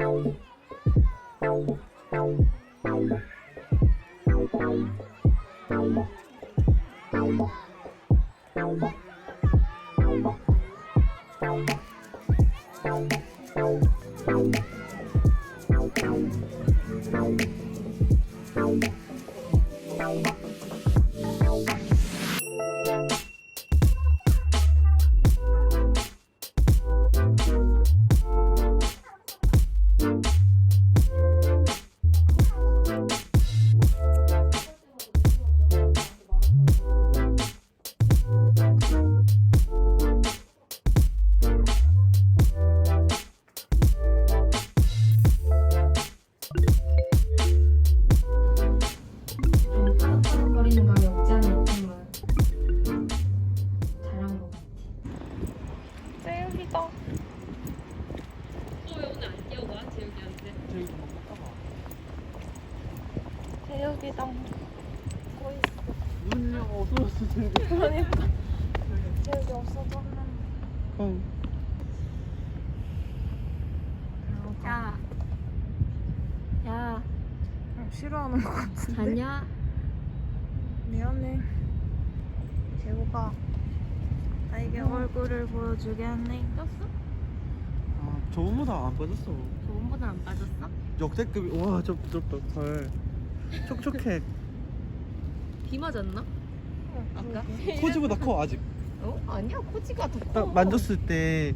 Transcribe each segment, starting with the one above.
좀 제육이다. 왜 오늘 안 뛰어가 재욱이한테? 제육이다. 뭐 있어? 눈이랑 없어졌어 지금. 그러니까 제육이 없어졌는데. 응. 야, 야, 싫어하는 것 같은데. 자냐? 미안해. 재호가 나에게 얼굴을 보여주겠네. 꼈어? 아 저번보다 안 빠졌어. 저번보다 안 빠졌어? 역대급이 와 저 부럽다 발. 촉촉해. 비 맞았나? 아까? 코지보다 커 아직. 어? 아니야, 코지가 더 커. 딱 만졌을 때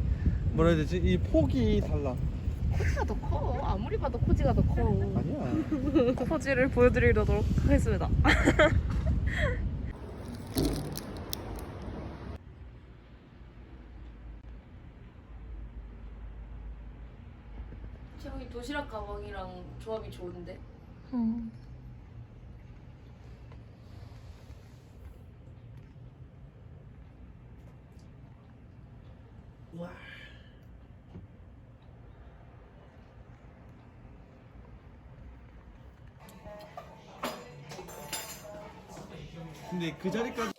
뭐라 해야 되지? 이 폭이 달라. 코지가 더 커. 아무리 봐도 코지가 더 커. 아니야. 포즈를 보여드리도록 하겠습니다. 재욱이 도시락 가방이랑 조합이 좋은데? 응. 와. 근데 그 자리까지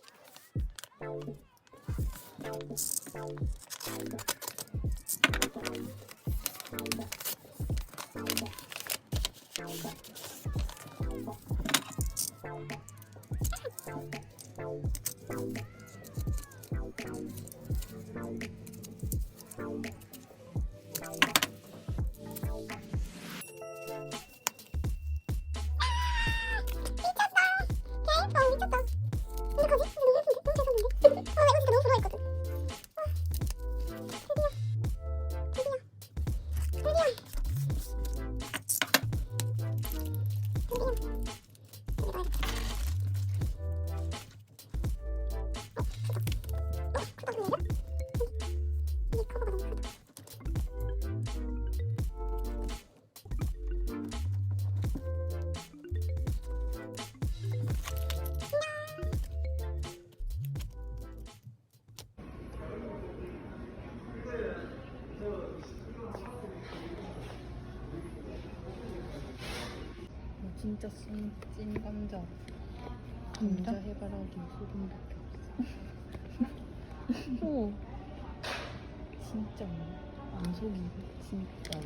진짜 찐, 찐 감자. 감자 해바라기 소금밖에 없어. 오. 진짜 안 속이고 진짜.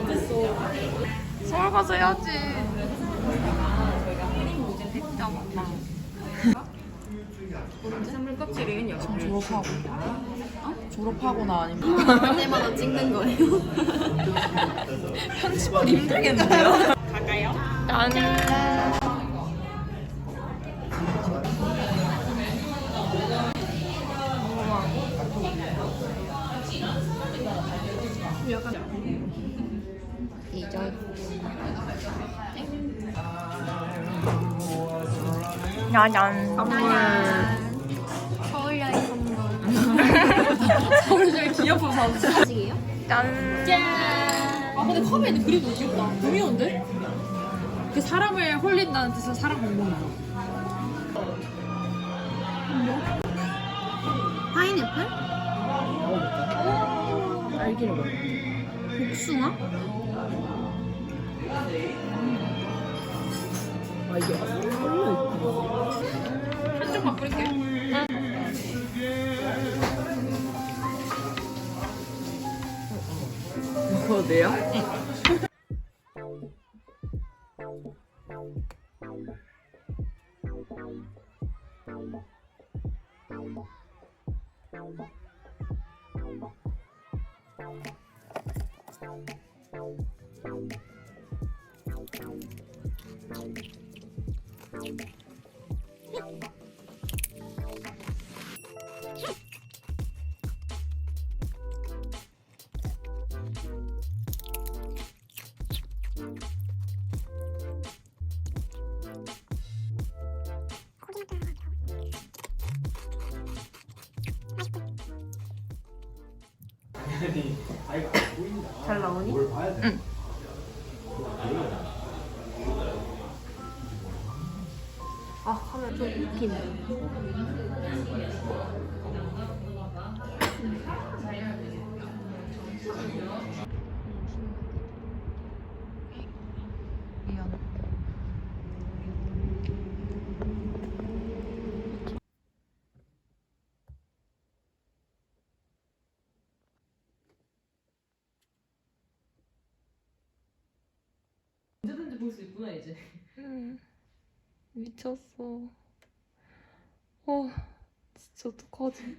못했어. 서울 가서 해야지. 진짜 맞다. 해산물 껍질은 여기 졸업하고 졸업하거나 아니면 때마다 찍는 거예요. 편집하기 힘들겠는데요? 갈까요? 짠. 야잔 선물 서울 여행 선물. 서울 귀여운 사진. 아직이에요? 짠 짠. 아 근데 컵에 있는 그림 너무 귀엽다. 구미호인데? 그 사람을 홀린다는 뜻은 사람 공룡이야. 파인애플? 몰라. 복숭아? 아 이게 내요? 잘 나오니? 아, 카메라 좀 웃기네. 볼 수 있구나 이제. 음, 미쳤어 어 진짜 어떡하지